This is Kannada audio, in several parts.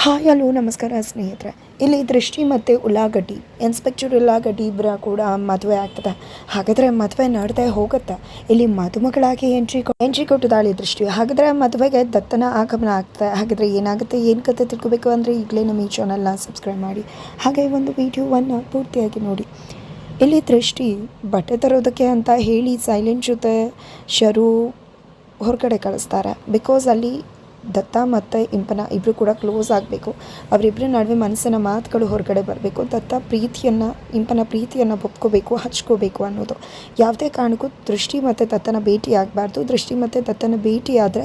ಹಾಯ್ ಹಲೋ ನಮಸ್ಕಾರ ಸ್ನೇಹಿತರೆ. ಇಲ್ಲಿ ದೃಷ್ಟಿ ಮತ್ತು ಉಳ್ಳಾಗಡ್ಡಿ. ಇನ್ಸ್ಪೆಕ್ಟರ್ ಉಳ್ಳಾಗಡ್ಡಿ ಇಬ್ಬರ ಕೂಡ ಮದುವೆ ಆಗ್ತದೆ. ಹಾಗಾದರೆ ಮದುವೆ ನಡೆದೇ ಹೋಗುತ್ತೆ. ಇಲ್ಲಿ ಮದುಮಗಳಾಗಿ ಎಂಟ್ರಿ ಎಂಟ್ರಿ ಕೊಟ್ಟಿದ್ದಾಳೆ ದೃಷ್ಟಿ. ಹಾಗಾದರೆ ಮದುವೆಗೆ ದತ್ತನ ಆಗಮನ ಆಗ್ತದೆ. ಹಾಗಾದರೆ ಏನಾಗುತ್ತೆ? ಏನು ಕತೆ ತಿಳ್ಕೊಬೇಕು ಅಂದರೆ ಈಗಲೇ ನಮ್ಮ ಈ ಚಾನಲ್ನ ಸಬ್ಸ್ಕ್ರೈಬ್ ಮಾಡಿ. ಹಾಗೆ ಒಂದು ವಿಡಿಯೋವನ್ನು ಪೂರ್ತಿಯಾಗಿ ನೋಡಿ. ಇಲ್ಲಿ ದೃಷ್ಟಿ ಬಟ್ಟೆ ತರೋದಕ್ಕೆ ಅಂತ ಹೇಳಿ ಸೈಲೆಂಟ್ ಜೊತೆ ಶರು ಹೊರಗಡೆ ಕಳಿಸ್ತಾರೆ. ಬಿಕಾಸ್ ಅಲ್ಲಿ ದತ್ತ ಮತ್ತು ಇಂಪನ ಇಬ್ಬರು ಕೂಡ ಕ್ಲೋಸ್ ಆಗಬೇಕು. ಅವರಿಬ್ಬರ ನಡುವೆ ಮನಸ್ಸಿನ ಮಾತುಗಳು ಹೊರಗಡೆ ಬರಬೇಕು. ದತ್ತ ಪ್ರೀತಿಯನ್ನು, ಇಂಪನ ಪ್ರೀತಿಯನ್ನು ಒಪ್ಕೋಬೇಕು, ಹಚ್ಕೋಬೇಕು ಅನ್ನೋದು. ಯಾವುದೇ ಕಾರಣಕ್ಕೂ ದೃಷ್ಟಿ ಮತ್ತು ದತ್ತನ ಭೇಟಿ ಆಗಬಾರ್ದು. ದೃಷ್ಟಿ ಮತ್ತು ದತ್ತನ ಭೇಟಿ ಆದರೆ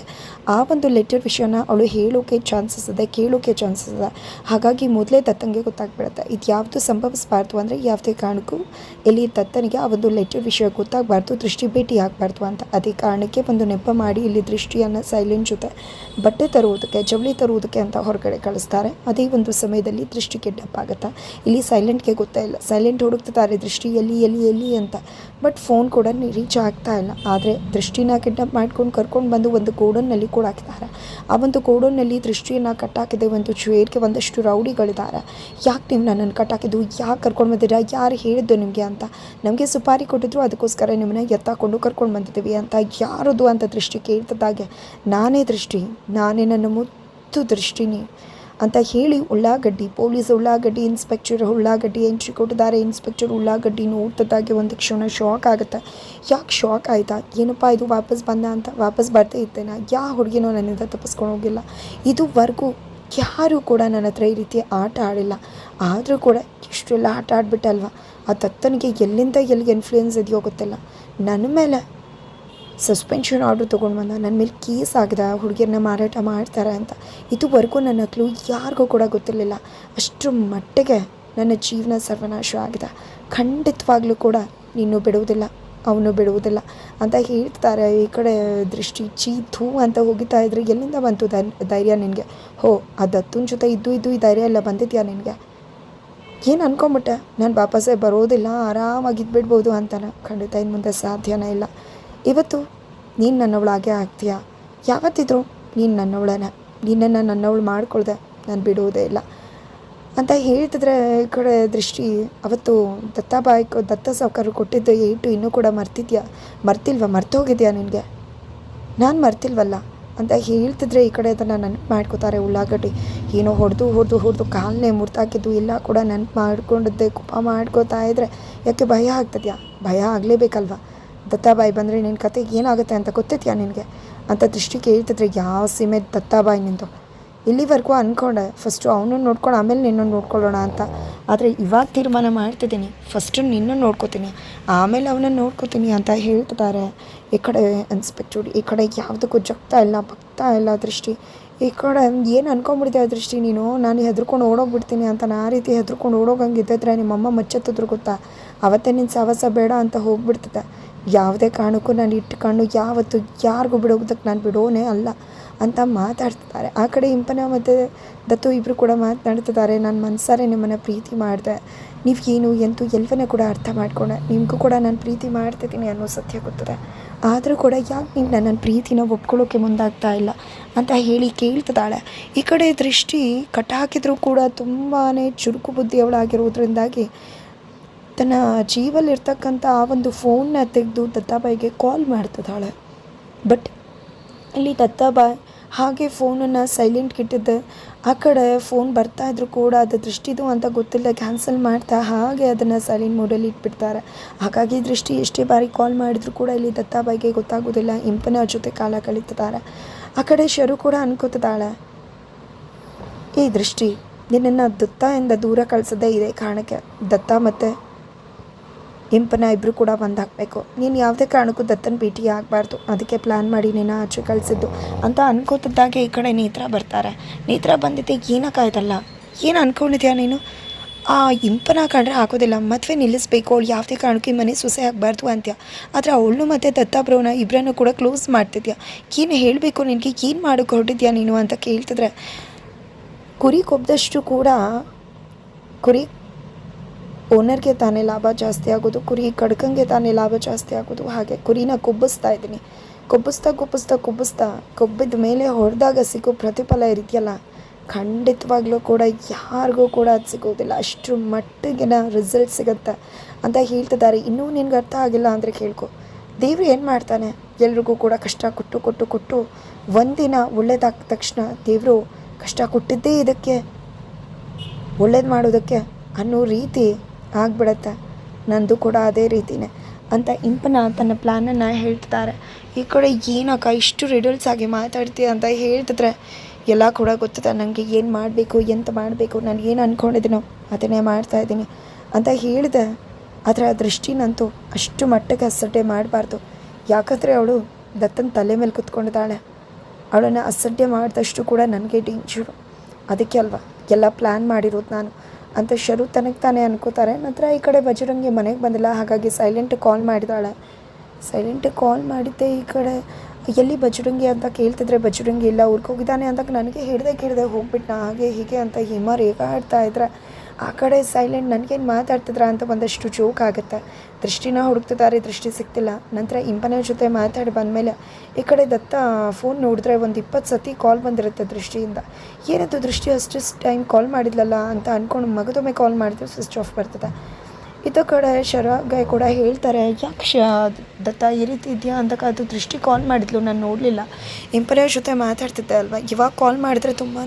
ಆ ಒಂದು ಲೆಟರ್ ವಿಷಯನ ಅವಳು ಹೇಳೋಕೆ ಚಾನ್ಸಸ್ ಇದೆ, ಕೇಳೋಕೆ ಚಾನ್ಸಸ್ ಇದೆ. ಹಾಗಾಗಿ ಮೊದಲೇ ದತ್ತಂಗೆ ಗೊತ್ತಾಗ್ಬಿಡುತ್ತೆ. ಇದು ಯಾವುದು ಸಂಭವಿಸಬಾರ್ದು ಅಂದರೆ ಯಾವುದೇ ಕಾರಣಕ್ಕೂ ಎಲ್ಲಿ ದತ್ತನಿಗೆ ಆ ಒಂದು ಲೆಟರ್ ವಿಷಯ ಗೊತ್ತಾಗಬಾರ್ದು, ದೃಷ್ಟಿ ಭೇಟಿ ಆಗಬಾರ್ದು ಅಂತ. ಅದೇ ಕಾರಣಕ್ಕೆ ಒಂದು ನೆಪ ಮಾಡಿ ಇಲ್ಲಿ ದೃಷ್ಟಿಯನ್ನು ಸೈಲೆಂಟ್ ಜೊತೆ ಬಟ್ಟೆ ತರುವುದಕ್ಕೆ, ಜವಳಿ ತರುವುದಕ್ಕೆ ಅಂತ ಹೊರಗಡೆ ಕಳಿಸ್ತಾರೆ. ಅದೇ ಒಂದು ಸಮಯದಲ್ಲಿ ದೃಷ್ಟಿ ಕಿಡ್ನಾಪ್ ಆಗುತ್ತೆ? ಇಲ್ಲಿ ಸೈಲೆಂಟ್ಗೆ ಗೊತ್ತಾ ಇಲ್ಲ. ಸೈಲೆಂಟ್ ಹುಡುಕ್ತಿದ್ದಾರೆ, ದೃಷ್ಟಿ ಎಲ್ಲಿ ಎಲ್ಲಿ ಎಲ್ಲಿ ಅಂತ. ಬಟ್ ಫೋನ್ ಕೂಡ ರೀಚ್ ಆಗ್ತಾ ಇಲ್ಲ. ಆದರೆ ದೃಷ್ಟಿನ ಕಿಡ್ನಾಪ್ ಮಾಡ್ಕೊಂಡು ಕರ್ಕೊಂಡು ಬಂದು ಒಂದು ಗೋಡನ್ನಲ್ಲಿ ಕೂಡ ಹಾಕಿದ್ದಾರೆ ಆ ಒಂದು ಗೋಡನ್ನಲ್ಲಿ ದೃಷ್ಟಿಯನ್ನು ಕಟ್ಟಾಕಿದೆ ಒಂದು ಚೇರ್ಗೆ ಒಂದಷ್ಟು ರೌಡಿಗಳಿದ್ದಾರೆ ಯಾಕೆ ನೀವು ನನ್ನನ್ನು ಕಟ್ಟಾಕಿದ್ದು? ಯಾಕೆ ಕರ್ಕೊಂಡು ಬಂದಿರಾ ಯಾರು ಹೇಳಿದ್ದು ನಿಮಗೆ ಅಂತ? ನಮಗೆ ಸುಪಾರಿ ಕೊಟ್ಟಿದ್ರು, ಅದಕ್ಕೋಸ್ಕರ ನಿಮ್ಮನ್ನ ಎತ್ತಾಕೊಂಡು ಕರ್ಕೊಂಡು ಬಂದಿದ್ದೀವಿ ಅಂತ. ಯಾರದು ಅಂತ ದೃಷ್ಟಿ ಕೇಳ್ತಿದ್ದಾಗೆ? ನಾನೇ ದೃಷ್ಟಿ. ನಾನೇ ನನ್ನ ಮುತ್ತು ದೃಷ್ಟಿನಿ ಅಂತ ಹೇಳಿ ಉಳ್ಳಾಗಡ್ಡಿ, ಪೊಲೀಸ್ ಉಳ್ಳಾಗಡ್ಡಿ ಇನ್ಸ್ಪೆಕ್ಟರ್ ಉಳ್ಳಾಗಡ್ಡಿ ಎಂಟ್ರಿ ಕೊಟ್ಟಿದ್ದಾರೆ. ಇನ್ಸ್ಪೆಕ್ಟರ್ ಉಳ್ಳಾಗಡ್ಡಿ ನೋಡ್ತಿದ್ದಾಗೆ ಒಂದು ಕ್ಷಣ ಶಾಕ್ ಆಗುತ್ತೆ. ಯಾಕೆ ಶಾಕ್ ಆಯಿತಾ? ಏನಪ್ಪ ಇದು ವಾಪಸ್ ಬಂದ ಅಂತ? ವಾಪಸ್ ಬರ್ತಾ ಇರ್ತೇನೆ ಯಾ ಹುಡುಗಿನೋ ನನ್ನಿಂದ ತಪ್ಪಿಸ್ಕೊಂಡು ಹೋಗಿಲ್ಲ. ಇದುವರೆಗೂ ಯಾರೂ ಕೂಡ ನನ್ನ ಹತ್ರ ಈ ರೀತಿ ಆಟ ಆಡಿಲ್ಲ. ಆದರೂ ಕೂಡ ಇಷ್ಟೆಲ್ಲ ಆಟ ಆಡ್ಬಿಟ್ಟಲ್ವ? ಆ ತತ್ತನಿಗೆ ಎಲ್ಲಿಂದ ಎಲ್ಲಿಗೆ ಇನ್ಫ್ಲೂಯೆನ್ಸ್ ಇದೆಯೋ ಗೊತ್ತಿಲ್ಲ. ನನ್ನ ಮೇಲೆ ಸಸ್ಪೆನ್ಷನ್ ಆರ್ಡ್ರ್ ತೊಗೊಂಡು ಬಂದ. ನನ್ನ ಮೇಲೆ ಕೇಸ್ ಆಗಿದೆ. ಹುಡುಗಿಯರನ್ನ ಮಾರಾಟ ಮಾಡ್ತಾರೆ ಅಂತ. ಇದುವರೆಗೂ ನನ್ನ ಕ್ಲೂ ಯಾರಿಗೂ ಕೂಡ ಗೊತ್ತಿರಲಿಲ್ಲ. ಅಷ್ಟರ ಮಟ್ಟಿಗೆ ನನ್ನ ಜೀವನ ಸರ್ವನಾಶ ಆಗಿದೆ. ಖಂಡಿತವಾಗ್ಲೂ ಕೂಡ ನೀನು ಬಿಡುವುದಿಲ್ಲ, ಅವನು ಬಿಡುವುದಿಲ್ಲ ಅಂತ ಹೇಳ್ತಾರೆ. ಈ ಕಡೆ ದೃಷ್ಟಿ ಚೀ ಧೂ ಅಂತ ಹೋಗಿತಾ ಇದ್ರೆ ಎಲ್ಲಿಂದ ಬಂತು ಧೈರ್ಯ ನಿನಗೆ? ಹೋ ಆ ದತ್ತನ ಜೊತೆ ಇದ್ದು ಇದ್ದು ಈ ಧೈರ್ಯ ಎಲ್ಲ ಬಂದಿದ್ಯಾ ನಿನಗೆ? ಏನು ಅನ್ಕೊಂಬಿಟ್ಟೆ? ನಾನು ವಾಪಸ್ಸೇ ಬರೋದಿಲ್ಲ, ಆರಾಮಾಗಿ ಇದ್ಬಿಡ್ಬೋದು ಅಂತಾನೆ. ಖಂಡಿತ ಇನ್ನು ಮುಂದೆ ಸಾಧ್ಯನೇ ಇಲ್ಲ. ಇವತ್ತು ನೀನು ನನ್ನವಳಾಗೆ ಆಗ್ತೀಯಾ? ಯಾವತ್ತಿದ್ರು ನೀನು ನನ್ನವಳನ, ನಿನ್ನನ್ನು ನನ್ನವಳು ಮಾಡ್ಕೊಳ್ದೆ ನಾನು ಬಿಡುವುದೇ ಇಲ್ಲ. ಅಂತ ಹೇಳ್ತಿದ್ರೆ ಈ ಕಡೆ ದೃಷ್ಟಿ, ಅವತ್ತು ದತ್ತಾಬಾಯಿ ದತ್ತ ಸಾವುಕಾರರು ಕೊಟ್ಟಿದ್ದು ಏಟು ಇನ್ನೂ ಕೂಡ ಮರ್ತಿದ್ಯಾ? ಮರ್ತಿಲ್ವಾ? ಮರ್ತೋಗಿದ್ಯಾ ನಿನಗೆ? ನಾನು ಮರ್ತಿಲ್ವಲ್ಲ? ಅಂತ ಹೇಳ್ತಿದ್ರೆ ಈ ಕಡೆ ಅದನ್ನು ನೆನಪು ಮಾಡ್ಕೋತಾರೆ ಉಳ್ಳಾಗಡ್ಡಿ. ಏನೋ ಹೊಡೆದು ಹೊಡೆದು ಹೊಡೆದು ಕಾಲನ್ನೇ ಮುರ್ತಾಕಿದ್ದು ಎಲ್ಲ ಕೂಡ ನೆನಪು ಮಾಡ್ಕೊಂಡಿದ್ದೆ ಕುಪ ಮಾಡ್ಕೋತಾ ಇದ್ದರೆ ಯಾಕೆ ಭಯ ಆಗ್ತದ್ಯಾ? ಭಯ ಆಗಲೇಬೇಕಲ್ವ? ದತ್ತಾಬಾಯಿ ಬಂದರೆ ನಿನ್ನ ಕತೆಗೆ ಏನಾಗುತ್ತೆ ಅಂತ ಗೊತ್ತೈತಿಯಾ ನಿನಗೆ? ಅಂತ ದೃಷ್ಟಿ ಕೇಳ್ತಿದ್ರೆ ಯಾವ ಸೀಮೆ ದತ್ತಾಬಾಯಿ ನಿಂದು. ಇಲ್ಲಿವರೆಗೂ ಅಂದ್ಕೊಂಡೆ ಫಸ್ಟು ಅವನು ನೋಡ್ಕೊಂಡು ಆಮೇಲೆ ನಿನ್ನನ್ನು ನೋಡ್ಕೊಳ್ಳೋಣ ಅಂತ. ಆದರೆ ಇವಾಗ ತೀರ್ಮಾನ ಮಾಡ್ತಿದ್ದೀನಿ ಫಸ್ಟು ನಿನ್ನನ್ನು ನೋಡ್ಕೋತೀನಿ, ಆಮೇಲೆ ಅವನನ್ನು ನೋಡ್ಕೋತೀನಿ ಅಂತ ಹೇಳ್ತಿದ್ದಾರೆ. ಈ ಕಡೆ ಇನ್ಸ್ಪೆಕ್ಟರ್ ಈ ಕಡೆ ಯಾವುದಕ್ಕೂ ಜಗ್ತಾ ಇಲ್ಲ, ಬಗ್ತಾ ಇಲ್ಲ ದೃಷ್ಟಿ. ಈ ಕಡೆ ಏನು ಅನ್ಕೊಂಬಿಡ್ತೀಯ ದೃಷ್ಟಿ ನೀನು? ನಾನು ಹೆದ್ರ್ಕೊಂಡು ಓಡೋಗ್ಬಿಡ್ತೀನಿ ಅಂತ ನಾ ಆ ರೀತಿ ಹೆದ್ರ್ಕೊಂಡು ಓಡೋಗಂಗಿದ್ದಿದ್ರೆ ನಿಮ್ಮಮ್ಮ ಮಚ್ಚತ್ತಿದ್ರು ಗೊತ್ತಾ? ಅವತ್ತೇ ನಿನ್ನ ಸವಸ ಬೇಡ ಅಂತ ಹೋಗ್ಬಿಡ್ತದೆ. ಯಾವುದೇ ಕಾರಣಕ್ಕೂ ನಾನು ಇಟ್ಕೊಂಡು ಯಾವತ್ತು ಯಾರಿಗೂ ಬಿಡೋದಕ್ಕೆ ನಾನು ಬಿಡೋನೇ ಅಲ್ಲ ಅಂತ ಮಾತಾಡ್ತಿದ್ದಾರೆ. ಆ ಕಡೆ ಇಂಪನ ಮತ್ತು ದತ್ತು ಇಬ್ಬರು ಕೂಡ ಮಾತನಾಡ್ತಿದ್ದಾರೆ. ನಾನು ಮನಸಾರೆ ನಿಮ್ಮನ್ನು ಪ್ರೀತಿ ಮಾಡಿದೆ. ಏನು ಎಂತೂ ಎಲ್ವನೇ ಕೂಡ ಅರ್ಥ ಮಾಡ್ಕೊಂಡೆ. ನಿಮಗೂ ಕೂಡ ನಾನು ಪ್ರೀತಿ ಮಾಡ್ತಿದ್ದೀನಿ ಅನ್ನೋ ಸತ್ಯ ಗೊತ್ತದೆ. ಆದರೂ ಕೂಡ ಯಾಕೆ ನೀವು ನನ್ನ ಪ್ರೀತಿನ ಒಪ್ಕೊಳ್ಳೋಕೆ ಮುಂದಾಗ್ತಾ ಇಲ್ಲ ಅಂತ ಹೇಳಿ ಕೇಳ್ತಿದ್ದಾಳೆ. ಈ ಕಡೆ ದೃಷ್ಟಿ ಕಟ್ಟಾಕಿದ್ರೂ ಕೂಡ ತುಂಬಾ ಚುರುಕು ಬುದ್ಧಿಯವಳಾಗಿರೋದ್ರಿಂದಾಗಿ ತನ್ನ ಜೀವಲ್ಲಿರ್ತಕ್ಕಂಥ ಆ ಒಂದು ಫೋನ್ನ ತೆಗೆದು ದತ್ತಾಬಾಯಿಗೆ ಕಾಲ್ ಮಾಡ್ತಿದ್ದಾಳೆ. ಬಟ್ ಇಲ್ಲಿ ದತ್ತಾಬಾಯಿ ಹಾಗೆ ಫೋನನ್ನು ಸೈಲೆಂಟ್ ಇಟ್ಟಿದ್ದೆ ಆ ಕಡೆ ಫೋನ್ ಬರ್ತಾ ಇದ್ರು ಕೂಡ ಅದು ದೃಷ್ಟಿದು ಅಂತ ಗೊತ್ತಿಲ್ಲ ಕ್ಯಾನ್ಸಲ್ ಮಾಡ್ತಾ ಹಾಗೆ ಅದನ್ನು ಸೈಲೆಂಟ್ ಮೋಡಲ್ಲಿ ಇಟ್ಬಿಡ್ತಾರೆ. ಹಾಗಾಗಿ ದೃಷ್ಟಿ ಎಷ್ಟೇ ಬಾರಿ ಕಾಲ್ ಮಾಡಿದ್ರು ಕೂಡ ಇಲ್ಲಿ ದತ್ತಾಬಾಯಿಗೆ ಗೊತ್ತಾಗೋದಿಲ್ಲ, ಇಂಪನ ಜೊತೆ ಕಾಲ ಕಳೀತಿದ್ದಾರೆ. ಆ ಕಡೆ ಶರು ಕೂಡ ಅನ್ಕೋತಿದ್ದಾಳೆ ಈ ದೃಷ್ಟಿ, ನಿನ್ನನ್ನು ದತ್ತಾಯಿಂದ ದೂರ ಕಳಿಸದೇ ಇದೆ ಕಾರಣಕ್ಕೆ. ದತ್ತ ಮತ್ತು ಇಂಪನ ಇಬ್ಬರು ಕೂಡ ಬಂದು ಹಾಕಬೇಕು ನೀನು ಯಾವುದೇ ಕಾರಣಕ್ಕೂ ದತ್ತನ ಭೇಟಿ ಆಗಬಾರ್ದು. ಅದಕ್ಕೆ ಪ್ಲ್ಯಾನ್ ಮಾಡಿ ನೀನು ಆಚೆ ಕಳಿಸಿದ್ದು. ಅಂತ ಅನ್ಕೋತಿದ್ದಾಗೆ ಈ ಕಡೆ ನೇತ್ರ ಬರ್ತಾರೆ. ನೇತ್ರ ಬಂದಿದ್ದೆ ಏನಕ್ಕಾಯ್ತಲ್ಲ? ಏನು ಅನ್ಕೊಂಡಿದ್ಯಾ ನೀನು? ಆ ಇಂಪನ ಕಂಡ್ರೆ ಆಗೋದಿಲ್ಲ. ಮದುವೆ ನಿಲ್ಲಿಸ್ಬೇಕು. ಅವಳು ಯಾವುದೇ ಕಾರಣಕ್ಕೂ ಈ ಮನೆ ಸೊಸೆ ಆಗಬಾರ್ದು ಅಂತ್ಯ. ಆದರೆ ಅವಳು ಮತ್ತು ದತ್ತಾಬ್ರವನ ಇಬ್ಬರನ್ನು ಕೂಡ ಕ್ಲೋಸ್ ಮಾಡ್ತಿದ್ಯಾ? ಏನು ಹೇಳಬೇಕು ನಿನಗೆ? ಏನು ಮಾಡೋಕೆ ಹೊರಟಿದ್ಯಾ ನೀನು ಅಂತ ಕೇಳ್ತಿದ್ರೆ ಕುರಿ ಕೊಬ್ಬದಷ್ಟು ಕೂಡ ಕುರಿ ಓನರ್ಗೆ ತಾನೇ ಲಾಭ ಜಾಸ್ತಿ ಆಗೋದು, ಕುರಿ ಕಡ್ಕಂಗೆ ತಾನೇ ಲಾಭ ಜಾಸ್ತಿ ಆಗೋದು, ಹಾಗೆ ಕುರಿನ ಕೊಬ್ಬಿಸ್ತಾ ಇದ್ದೀನಿ. ಕೊಬ್ಬಿಸ್ತಾ ಕೊಬ್ಬಿಸ್ತಾ ಕೊಬ್ಬಿಸ್ತಾ ಕೊಬ್ಬಿದ ಮೇಲೆ ಹೊಡೆದಾಗ ಸಿಗೋ ಪ್ರತಿಫಲ ಇರಿದೆಯಲ್ಲ ಖಂಡಿತವಾಗ್ಲೂ ಕೂಡ ಯಾರಿಗೂ ಕೂಡ ಅದು ಸಿಗೋದಿಲ್ಲ. ಅಷ್ಟರ ಮಟ್ಟಿಗಿನ ರಿಸಲ್ಟ್ ಸಿಗುತ್ತೆ ಅಂತ ಹೇಳ್ತಿದ್ದಾರೆ. ಇನ್ನೂ ನಿನಗೆ ಅರ್ಥ ಆಗಿಲ್ಲ ಅಂದರೆ ಕೇಳ್ಕೊ. ದೇವ್ರು ಏನು ಮಾಡ್ತಾನೆ? ಎಲ್ರಿಗೂ ಕೂಡ ಕಷ್ಟ ಕೊಟ್ಟು ಕೊಟ್ಟು ಕೊಟ್ಟು ಒಂದಿನ ಒಳ್ಳೇದಾದ ತಕ್ಷಣ ದೇವರು ಕಷ್ಟ ಕೊಟ್ಟಿದ್ದೇ ಇದಕ್ಕೆ, ಒಳ್ಳೇದು ಮಾಡೋದಕ್ಕೆ ಅನ್ನೋ ರೀತಿ ಆಗ್ಬಿಡತ್ತೆ. ನಂದು ಕೂಡ ಅದೇ ರೀತಿನೇ ಅಂತ ಇಂಪನ ತನ್ನ ಪ್ಲ್ಯಾನನ್ನು ಹೇಳ್ತಿದ್ದಾರೆ. ಈ ಕಡೆ ಏನಕ್ಕ ಇಷ್ಟು ರಿಡಲ್ಸ್ ಆಗಿ ಮಾತಾಡ್ತೀಯ ಅಂತ ಹೇಳ್ತಿದ್ರೆ ಎಲ್ಲ ಕೂಡ ಗೊತ್ತದ ನನಗೆ ಏನು ಮಾಡಬೇಕು, ಎಂತ ಮಾಡಬೇಕು, ನಾನು ಏನು ಅಂದ್ಕೊಂಡಿದ್ದೀನೋ ಅದನ್ನೇ ಮಾಡ್ತಾಯಿದ್ದೀನಿ ಅಂತ ಹೇಳಿದೆ. ಆದರೆ ಆ ದೃಷ್ಟಿನಂತೂ ಅಷ್ಟು ಮಟ್ಟಕ್ಕೆ ಅಸಡ್ಡೆ ಮಾಡಬಾರ್ದು. ಯಾಕಂದರೆ ಅವಳು ದತ್ತನ ತಲೆ ಮೇಲೆ ಕುತ್ಕೊಂಡಿದ್ದಾಳೆ. ಅವಳನ್ನು ಅಸಡ್ಡೆ ಮಾಡಿದಷ್ಟು ಕೂಡ ನನಗೆ ಡೇಂಜರು ಅದಕ್ಕೆ ಅಲ್ವಾ, ಎಲ್ಲ ಪ್ಲ್ಯಾನ್ ಮಾಡಿರೋದು ನಾನು. ಅಂತ ಶರು ತನಗೆ ತಾನೇ ಅನ್ಕೋತಾರೆ. ನಂತರ ಈ ಕಡೆ ಬಜರಂಗಿ ಮನೆಗೆ ಬಂದಿಲ್ಲ, ಹಾಗಾಗಿ ಸೈಲೆಂಟ್ ಕಾಲ್ ಮಾಡಿದಾಳೆ. ಸೈಲೆಂಟ್ ಕಾಲ್ ಮಾಡಿದ್ದೆ ಈ ಕಡೆ. ಎಲ್ಲಿ ಬಜರಂಗಿ ಅಂತ ಕೇಳ್ತಿದ್ರೆ ಬಜರಂಗಿ ಇಲ್ಲ, ಊರಿಗೆ ಹೋಗಿದ್ದಾನೆ ಅಂದಾಗ ನನಗೆ ಹಿಡ್ದೆ ಕೇಳಿದೆ ಹೋಗ್ಬಿಟ್ನ, ಹಾಗೆ ಹೀಗೆ ಅಂತ ಹಿಮ ರೇಗಾಡ್ತಾ ಇದ್ರೆ. ಆ ಕಡೆ ಸೈಲೆಂಟ್ ನನಗೇನು ಮಾತಾಡ್ತಿದ್ರ ಅಂತ ಒಂದಷ್ಟು ಜೋಕ್ ಆಗುತ್ತೆ. ದೃಷ್ಟಿನ ಹುಡುಕ್ತಿದ್ದಾರೆ, ದೃಷ್ಟಿ ಸಿಗ್ತಿಲ್ಲ. ನಂತರ ಇಂಪನ ಜೊತೆ ಮಾತಾಡಿ ಬಂದಮೇಲೆ ಈ ಕಡೆ ದತ್ತ ಫೋನ್ ನೋಡಿದ್ರೆ ಒಂದು ಇಪ್ಪತ್ತು ಸತಿ ಕಾಲ್ ಬಂದಿರುತ್ತೆ ದೃಷ್ಟಿಯಿಂದ. ಏನದು ದೃಷ್ಟಿ ಅಷ್ಟು ಟೈಮ್ ಕಾಲ್ ಮಾಡಿದ್ಲಲ್ಲ ಅಂತ ಅಂದ್ಕೊಂಡು ಮಗದೊಮ್ಮೆ ಕಾಲ್ ಮಾಡಿದ್ರೆ ಸ್ವಿಚ್ ಆಫ್ ಬರ್ತದೆ. ಇದು ಕಡೆ ಶರಾಗ ಕೂಡ ಹೇಳ್ತಾರೆ, ಯಾಕೆ ಶ, ದತ್ತ ಈ ರೀತಿ ಇದೆಯಾ? ಅಂತ ಅದು ದೃಷ್ಟಿ ಕಾಲ್ ಮಾಡಿದ್ಲು, ನಾನು ನೋಡಲಿಲ್ಲ. ಇಂಪನ ಜೊತೆ ಮಾತಾಡ್ತಿದ್ದೆ ಅಲ್ವಾ? ಇವಾಗ ಕಾಲ್ ಮಾಡಿದ್ರೆ ತುಂಬಾ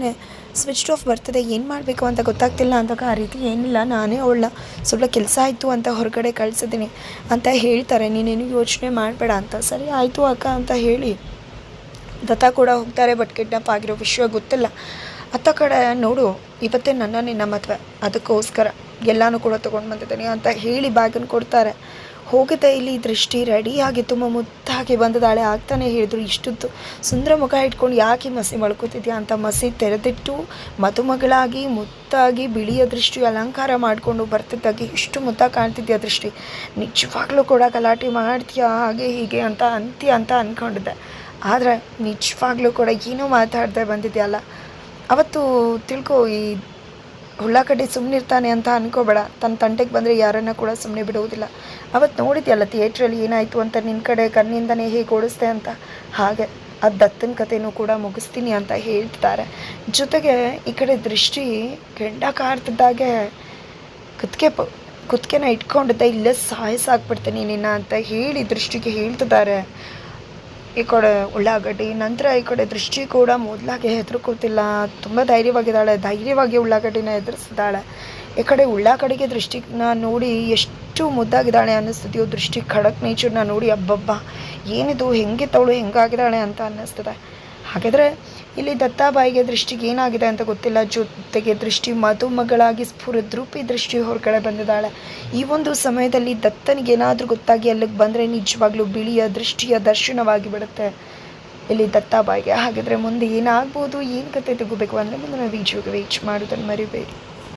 ಸ್ವಿಚ್ ಆಫ್ ಬರ್ತದೆ, ಏನು ಮಾಡಬೇಕು ಅಂತ ಗೊತ್ತಾಗ್ತಿಲ್ಲ ಅಂದಾಗ ಆ ರೀತಿ ಏನಿಲ್ಲ, ನಾನೇ ಅವಳನ್ನ ಸ್ವಲ್ಪ ಕೆಲಸ ಆಯಿತು ಅಂತ ಹೊರಗಡೆ ಕಳಿಸಿದ್ದೀನಿ ಅಂತ ಹೇಳ್ತಾರೆ, ನೀನೇನು ಯೋಚನೆ ಮಾಡಬೇಡ ಅಂತ. ಸರಿ, ಆಯಿತು ಅಕ್ಕ, ಅಂತ ಹೇಳಿ ದತ್ತ ಕೂಡ ಹೋಗ್ತಾರೆ ಬಟ್ ಕಿಡ್ನಾಪ್ ಆಗಿರೋ ವಿಷಯ ಗೊತ್ತಿಲ್ಲ. ಅತ್ತ ಕಡೆ ನೋಡು, ಇವತ್ತೇ ನನ್ನ ನಿನ್ನ ಮದುವೆ ಅದಕ್ಕೋಸ್ಕರ ಎಲ್ಲನೂ ಕೂಡ ತೊಗೊಂಡು ಬಂದಿದ್ದೀನಿ ಅಂತ ಹೇಳಿ ಬ್ಯಾಗನ್ನು ಕೊಡ್ತಾರೆ. ಹೋಗುತ್ತೆ ಇಲ್ಲಿ ದೃಷ್ಟಿ ರೆಡಿಯಾಗಿ ತುಂಬ ಮುದ್ದಾಗಿ ಬಂದಿದ್ದಾಳೆ ಆಗ್ತಾನೆ ಹೇಳಿದ್ರು. ಇಷ್ಟುದ್ದು ಸುಂದರ ಮುಖ ಇಟ್ಕೊಂಡು ಯಾಕೆ ಮಸಿ ಮಳ್ಕೋತಿದ್ಯಾ ಅಂತ ಮಸಿ ತೆರೆದಿಟ್ಟು ಮದುಮಗಳಾಗಿ ಮುದ್ದಾಗಿ ಬಿಳಿಯ ದೃಷ್ಟಿ ಅಲಂಕಾರ ಮಾಡಿಕೊಂಡು ಬರ್ತಿದ್ದಾಗಿ ಇಷ್ಟು ಮುದ್ದಾಗಿ ಕಾಣ್ತಿದ್ಯಾ ದೃಷ್ಟಿ? ನಿಜವಾಗ್ಲೂ ಕೂಡ ಗಲಾಟೆ ಮಾಡ್ತೀಯಾ? ಹಾಗೆ ಹೀಗೆ ಅಂತ ಅಂತೀಯ ಅಂತ ಅಂದ್ಕೊಂಡಿದ್ದೆ ಆದರೆ ನಿಜವಾಗ್ಲೂ ಕೂಡ ಏನೂ ಮಾತಾಡ್ದೆ ಬಂದಿದ್ಯಲ್ಲ? ಅವತ್ತು ತಿಳ್ಕೊ, ಈ ಹುಳ್ಳಾಕಡ್ಡಿ ಸುಮ್ಮನಿರ್ತಾನೆ ಅಂತ ಅನ್ಕೋಬೇಡ. ತನ್ನ ತಂಟೆಗೆ ಬಂದರೆ ಯಾರನ್ನ ಕೂಡ ಸುಮ್ಮನೆ ಬಿಡುವುದಿಲ್ಲ ಅವತ್ತು ನೋಡಿದ್ಯಲ್ಲ, ಥಿಯೇಟ್ರಲ್ಲಿ ಏನಾಯಿತು ಅಂತ ನಿನ್ನ ಕಡೆ ಕಣ್ಣಿಂದನೇ ಹೇಗೆ ಓಡಿಸ್ದೆ ಅಂತ? ಹಾಗೆ, ಆ ದತ್ತನ ಕಥೆನೂ ಕೂಡ ಮುಗಿಸ್ತೀನಿ ಅಂತ ಹೇಳ್ತಾರೆ. ಜೊತೆಗೆ ಈ ಕಡೆ ದೃಷ್ಟಿ ಕೆಂಡ ಕಾರ್ತಿದ್ದಾಗೆ ಕುತ್ತಿಗೆ ಪ ಕುತ್ತಿಗೆನ ಇಟ್ಕೊಂಡಿದ್ದೆ ಇಲ್ಲೇ ಸಾಯಿಸಾಕ್ಬಿಡ್ತೀನಿ ನಿನ್ನ ಅಂತ ಹೇಳಿ ದೃಷ್ಟಿಗೆ ಹೇಳ್ತಿದ್ದಾರೆ. ಈ ಕಡೆ ಉಳ್ಳಾಗಡ್ಡಿ, ನಂತರ ಈ ಕಡೆ ದೃಷ್ಟಿ ಕೂಡ ಮೊದಲಾಗೆ ಹೆದರ್ಕೋತಿಲ್ಲ. ತುಂಬ ಧೈರ್ಯವಾಗಿದ್ದಾಳೆ. ಧೈರ್ಯವಾಗಿ ಉಳ್ಳಾಗಡ್ಡಿನ ಎದುರಿಸಿದ್ದಾಳೆ ಈ ಕಡೆ ಉಳ್ಳಾಗಡ್ಡಿಗೆ ದೃಷ್ಟಿನ ನೋಡಿ ಎಷ್ಟು ಮುದ್ದಾಗಿದ್ದಾಳೆ ಅನ್ನಿಸ್ತಿದೆಯೋ ದೃಷ್ಟಿ ಖಡಕ್ ನೇಚರ್ನ ನೋಡಿ, ಅಬ್ಬಬ್ಬ, ಏನಿದು ಹೆಂಗಿತ್ತವಳು ಹೆಂಗಾಗಿದ್ದಾಳೆ ಅಂತ ಅನ್ನಿಸ್ತದೆ. ಹಾಗಾದರೆ ಇಲ್ಲಿ ದತ್ತಾಬಾಯಿಗೆ ದೃಷ್ಟಿಗೆ ಏನಾಗಿದೆ ಅಂತ ಗೊತ್ತಿಲ್ಲ. ಜೊತೆಗೆ ದೃಷ್ಟಿ ಮದುಮಗಳಾಗಿ ಸ್ಫುರದ್ರೂಪಿ ದೃಷ್ಟಿ ಹೊರಗಡೆ ಬಂದಿದ್ದಾಳೆ. ಈ ಒಂದು ಸಮಯದಲ್ಲಿ ದತ್ತನಿಗೆ ಏನಾದರೂ ಗೊತ್ತಾಗಿ ಅಲ್ಲಿಗೆ ಬಂದರೆ ನಿಜವಾಗ್ಲೂ ಬಿಳಿಯ ದೃಷ್ಟಿಯ ದರ್ಶನವಾಗಿ ಬಿಡುತ್ತೆ. ಇಲ್ಲಿ ದತ್ತಾಬಾಯಿಗೆ ಹಾಗಿದ್ರೆ ಮುಂದೆ ಏನಾಗ್ಬೋದು, ಏನು ಕತೆ ತೆಗೋಬೇಕು ಅಂದರೆ ನಾವು ವೀಡಿಯೋಗೆ ವೇಚ್ ಮಾಡೋದನ್ನು ಮರಿಬೇಡಿ.